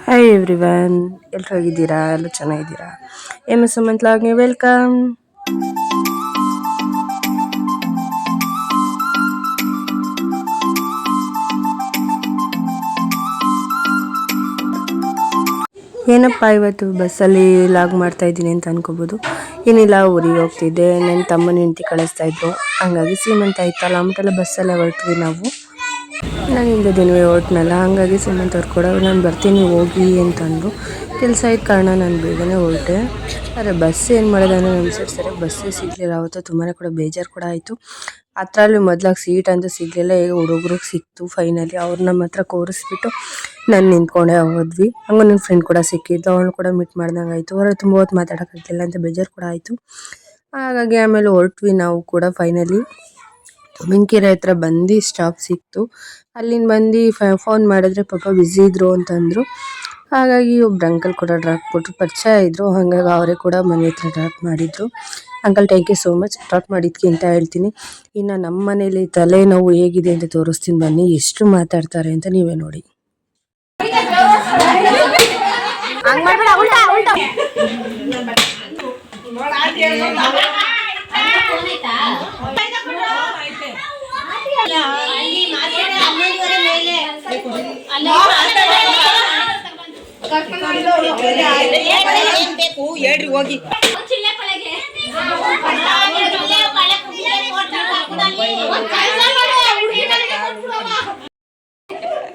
Hi every one ಎಲ್ರು ಹೋಗಿದ್ದೀರಾ? ಎಲ್ಲ ಚೆನ್ನಾಗಿದ್ದೀರಾ? M S. ಸುಮಂತ್ಲಾಗೆ ವೆಲ್ಕಮ್ ಏನಪ್ಪ ಇವತ್ತು ಬಸ್ಸಲ್ಲಿ ಲಾಗ್ ಮಾಡ್ತಾ ಇದ್ದೀನಿ ಅಂತ ಅನ್ಕೋಬೋದು. ಏನಿಲ್ಲ, ಊರಿಗೆ ಹೋಗ್ತಿದ್ದೆ. ನನ್ನ ತಮ್ಮನ ಹೆಂಡತಿ ಕಳಿಸ್ತಾ ಇದ್ರು. ಹಂಗಾಗಿ ಸೀಮಂತ ಇತ್ತಲ್ಲ ಅಂತೆಲ್ಲ ಬಸ್ಸಲ್ಲೇ ಹೊರಟ್ವಿ ನಾವು. ನಾನು ಹಿಂದೆ ದಿನವೇ ಹೊರಟ್ನಲ್ಲ ಹಾಗಾಗಿ ಸುಮ್ಮನೆ ಅವ್ರು ನಾನು ಬರ್ತೀನಿ, ಹೋಗಿ ಅಂತಂದರು. ಕೆಲಸ ಇದ್ದ ಕಾರಣ ನಾನು ಬೇಗನೆ ಹೊರಟೆ. ಆದರೆ ಬಸ್ ಏನು ಮಾಡೋದು ಅನ್ನೋ ಅನ್ಸಿರ್ತಾರೆ ಬಸ್ಸೇ ಸಿಗಲಿಲ್ಲ. ಅವತ್ತು ತುಂಬಾ ಕೂಡ ಬೇಜಾರು ಕೂಡ ಆಯಿತು. ಅದರಲ್ಲಿ ಮೊದ್ಲಾಗ ಸೀಟ್ ಅಂತೂ ಸಿಗಲಿಲ್ಲ. ಈಗ ಹುಡುಗ್ರಿಗೆ ಸಿಕ್ತು ಫೈನಲಿ. ಅವ್ರು ನಮ್ಮ ಹತ್ರ ಕೋರಿಸ್ಬಿಟ್ಟು ನಾನು ನಿಂತ್ಕೊಂಡೆ, ಹೋದ್ವಿ. ಹಂಗೆ ನನ್ನ ಫ್ರೆಂಡ್ ಕೂಡ ಸಿಕ್ಕಿದ್ದು. ಅವಳು ಕೂಡ ಮೀಟ್ ಮಾಡ್ದಂಗೆ ಆಯಿತು. ಹೊರಗೆ ತುಂಬ ಹೊತ್ತು ಮಾತಾಡೋಕ್ಕಾಗ್ತಿಲ್ಲ ಅಂತ ಬೇಜಾರು ಕೂಡ ಆಯಿತು. ಹಾಗಾಗಿ ಆಮೇಲೆ ಹೊರಟ್ವಿ ನಾವು ಕೂಡ ಫೈನಲಿ. ಮಿಂಕೆರೆ ಹತ್ರ ಬಂದು ಸ್ಟಾಪ್ ಸಿಕ್ತು. ಅಲ್ಲಿಂದ ಬಂದು ಫೋನ್ ಮಾಡಿದ್ರೆ ಪಾಪ ಬ್ಯುಸಿ ಇದ್ರು ಅಂತಂದ್ರು. ಹಾಗಾಗಿ ಒಬ್ರು ಅಂಕಲ್ ಕೂಡ ಡ್ರಾಪ್ ಕೊಟ್ಟರು ಪರಿಚಯ ಇದ್ರು. ಹಾಗಾಗಿ ಅವರೇ ಕೂಡ ಮನೆ ಹತ್ರ ಡ್ರಾಪ್ ಮಾಡಿದ್ರು. Uncle thank you so much drop ಮಾಡಿದ್ಕೆ ಅಂತ ಹೇಳ್ತೀನಿ. ಇನ್ನು ನಮ್ಮ ಮನೇಲಿ ತಲೆನೋವು ಹೇಗಿದೆ ಅಂತ ತೋರಿಸ್ತೀನಿ ಬನ್ನಿ. ಎಷ್ಟು ಮಾತಾಡ್ತಾರೆ ಅಂತ ನೀವೇ ನೋಡಿ. ಬೇಕು ಹೇಳ್ರಿ ಹೋಗಿ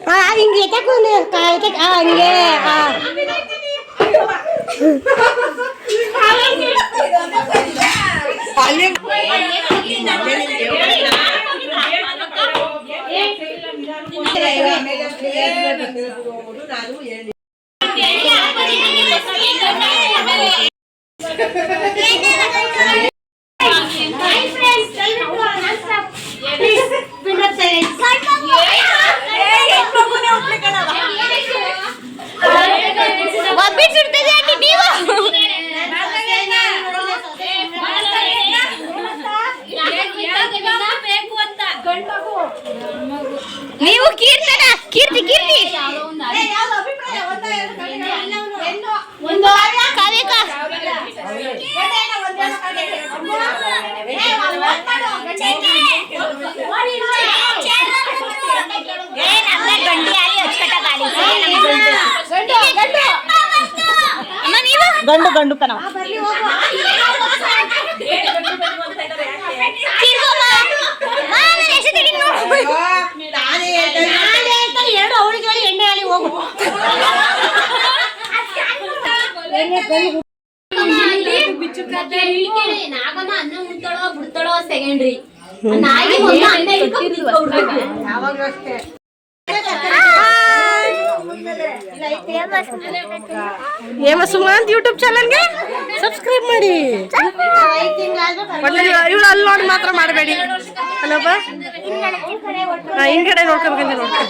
ಹಾ ಹಿಂಗೆ ಎತ್ತಕು ಎತ್ತಕ್ ಹಾ ಹಂಗೆ ನೀವು ಕೀರ್ತನ ಕೀರ್ತಿ ಕೀರ್ತಿ ಗಂಡು ಗಂಡು ಕಣ ನಾಗಮ್ಮ ಅನ್ನ ಯೂಟ್ಯೂಬ್ ಚಾನಲ್ಗೆ ಸಬ್ಸ್ಕ್ರೈಬ್ ಮಾಡಿ. ಇವಳು ಅಲ್ಲಿ ನೋಡಿ ಮಾತ್ರ ಮಾಡಬೇಡಿ. ಅಲ್ಲಪ್ಪ? ಹಿಂಗಡೆ ನೋಡ್ಕೋಬೇಕಂತ ನೋಡ್ಕೊ.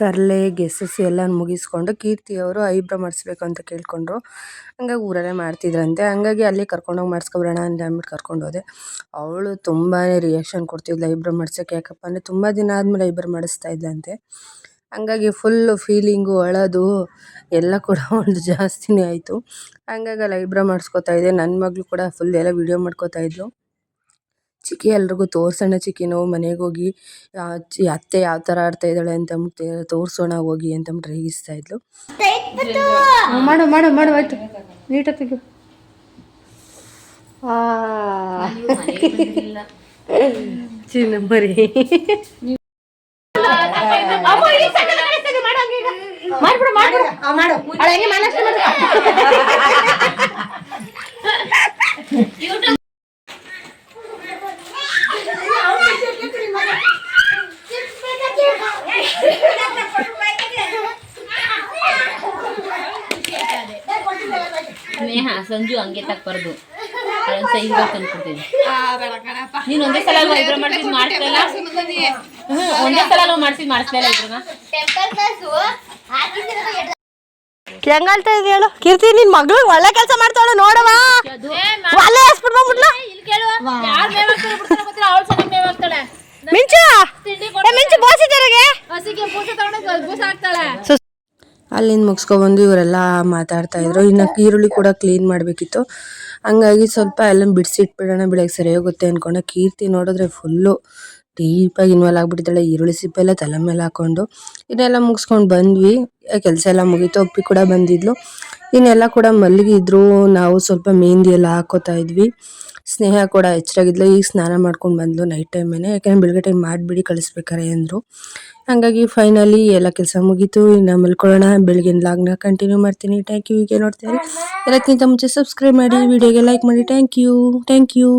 ತರಲೆ ಗೆಸ್ಸಸ್ ಎಲ್ಲ ಮುಗಿಸ್ಕೊಂಡು ಕೀರ್ತಿ ಅವರು ಐಬ್ರೋ ಮಾಡಿಸ್ಬೇಕು ಅಂತ ಕೇಳ್ಕೊಂಡ್ರು. ಹಂಗಾಗಿ ಊರಲ್ಲೇ ಮಾಡ್ತಿದ್ರಂತೆ. ಹಂಗಾಗಿ ಅಲ್ಲಿ ಕರ್ಕೊಂಡೋಗಿ ಮಾಡಿಸ್ಕೊಬರೋಣ ಅಂತ ಅಂದ್ಬಿಟ್ಟು ಕರ್ಕೊಂಡು ಹೋದೆ. ಅವಳು ತುಂಬಾ ರಿಯಾಕ್ಷನ್ ಕೊಡ್ತಿದ್ಲು ಐಬ್ರೋ ಮಾಡಿಸೋಕೆ. ಯಾಕಪ್ಪ ಅಂದರೆ ತುಂಬ ದಿನ ಆದಮೇಲೆ ಐಬ್ರೋ ಮಾಡಿಸ್ತಾ ಇದ್ದಂತೆ ಹಂಗಾಗಿ ಫುಲ್ಲು ಫೀಲಿಂಗು ಅಳೋದು ಎಲ್ಲ ಕೂಡ ಒಂದು ಜಾಸ್ತಿನೇ ಆಯಿತು. ಹಂಗಾಗಿ ಅಲ್ಲಿ ಐಬ್ರೋ ಮಾಡಿಸ್ಕೊತಾ ಇದ್ದೆ. ನನ್ನ ಮಗಳು ಕೂಡ ಫುಲ್ ಎಲ್ಲ ವೀಡಿಯೋ ಮಾಡ್ಕೋತಾ ಇದ್ಲು. ಚಿಕ್ಕಿ ಎಲ್ರಿಗೂ ತೋರ್ಸೋಣ ಚಿಕ್ಕಿ ನಾವು ಮನೆಗೆ ಹೋಗಿ ಅತ್ತೆ ಯಾವ ಥರ ಆಡ್ತಾ ಇದ್ದಾಳೆ ಅಂತ ತೋರಿಸೋಣ ಹೋಗಿ ಅಂತ ಅಂದ್ಬಿಟ್ಟು ರೇಗಿಸ್ತಾ ಇದ್ಲು. ಮಾಡು ಮಾಡು ಮಾಡು ಆಯ್ತು. ನೀಟಾಗಿ ತೆಗಿ. ಚಿನ್ನ ಬರೀ ಮಾಡ್ಬಿಡು ಮಾಡ್ಬಿಡು ಮಾಡು ಹೆಂಗೆ ಮನಸ್ಸು ನೇಹ ಸಂಜು ಹಂಗೆ ತಕ್ಬಾರ್ದು ಅದೊಂದ್ ಸೈಜ್ ತಂದ್ಕೊಡ್ತೀನಿ ನೀನ್ ಒಂದೇ ಸಲ ಇದ್ರ ಒಂದೇ ಸಲ ಮಾಡ್ಸಿದ್ ಮಾಡಿಸ್ಲಿಲ್ಲ ಇದ್ರನ್ನ ಇದೆ ಹೇಳು? ಕೀರ್ತಿ ನಿನ್ ಮಗಳು ಒಳ್ಳೆ ಕೆಲಸ ಮಾಡ್ತಾಳೆ ನೋಡವಾ ಒಳ್ಳೆ ಬಂದ್ಬಿಟ್ಲು. ಮಿಂಚು. ಮಿಂಚು ಹಸಿಗೆ ತಗೊಂಡು ಬೂಸ ಹಾಕ್ತಾಳೆ. ಅಲ್ಲಿಂದ ಮುಗಿಸ್ಕೊಬಂದು ಇವರೆಲ್ಲ ಮಾತಾಡ್ತಾ ಇದ್ರು. ಇನ್ನು ಈರುಳ್ಳಿ ಕೂಡ ಕ್ಲೀನ್ ಮಾಡಬೇಕಿತ್ತು. ಹಂಗಾಗಿ ಸ್ವಲ್ಪ ಎಲ್ಲ ಬಿಡಿಸಿಟ್ಬಿಡೋಣ ಬೆಳಗ್ಗೆ ಸರಿ ಹೋಗುತ್ತೆ ಅನ್ಕೊಂಡೆ ಕೀರ್ತಿ ನೋಡಿದ್ರೆ ಫುಲ್ಲು ಡೀಪಾಗಿ ಇನ್ವಾಲ್ ಆಗಿಬಿಟ್ಟಿದ್ದಾಳೆ. ಈರುಳ್ಳಿ ಸಿಪ್ಪೆ ತಲೆ ಮೇಲೆ ಹಾಕೊಂಡು ಇದನ್ನೆಲ್ಲ ಮುಗಿಸ್ಕೊಂಡು ಬಂದ್ವಿ. ಕೆಲಸ ಎಲ್ಲ ಮುಗೀತು, ಒಪ್ಪಿ ಕೂಡ ಬಂದಿದ್ಲು. ಇನ್ನೆಲ್ಲ ಕೂಡ ಮಲ್ಲಿಗೆ ಇದ್ರು ನಾವು ಸ್ವಲ್ಪ ಮೆಹಂದಿ ಎಲ್ಲ ಹಾಕೋತಾ ಇದ್ವಿ. ಸ್ನೇಹ ಕೂಡ ಎಚ್ಚರಾಗಿದ್ಲು. ಈಗ ಸ್ನಾನ ಮಾಡ್ಕೊಂಡು ಬಂದ್ಲು ನೈಟ್ ಟೈಮೇನೆ ಯಾಕಂದ್ರೆ ಬೆಳಗ್ಗೆ ಟೈಮ್ ಮಾಡಿಬಿಡಿ ಕಳಿಸ್ಬೇಕಾರೆ ಅಂದರು ಹಂಗಾಗಿ ಫೈನಲಿ ಎಲ್ಲ ಕೆಲಸ ಮುಗೀತು. ಇನ್ನು ಮಲ್ಕೊಳ್ಳೋಣ. ಬೆಳಗಿನ ಲಾಗ್ನ ಕಂಟಿನ್ಯೂ ಮಾಡ್ತೀನಿ. ಟ್ಯಾಂಕ್ ಯು ಹೀಗೆ ನೋಡ್ತೀನಿ ಎಲ್ಲಕ್ಕಿಂತ ಮುಂಚೆ ಸಬ್ಸ್ಕ್ರೈಬ್ ಮಾಡಿ. ವಿಡಿಯೋಗೆ ಲೈಕ್ ಮಾಡಿ. Thank you thank you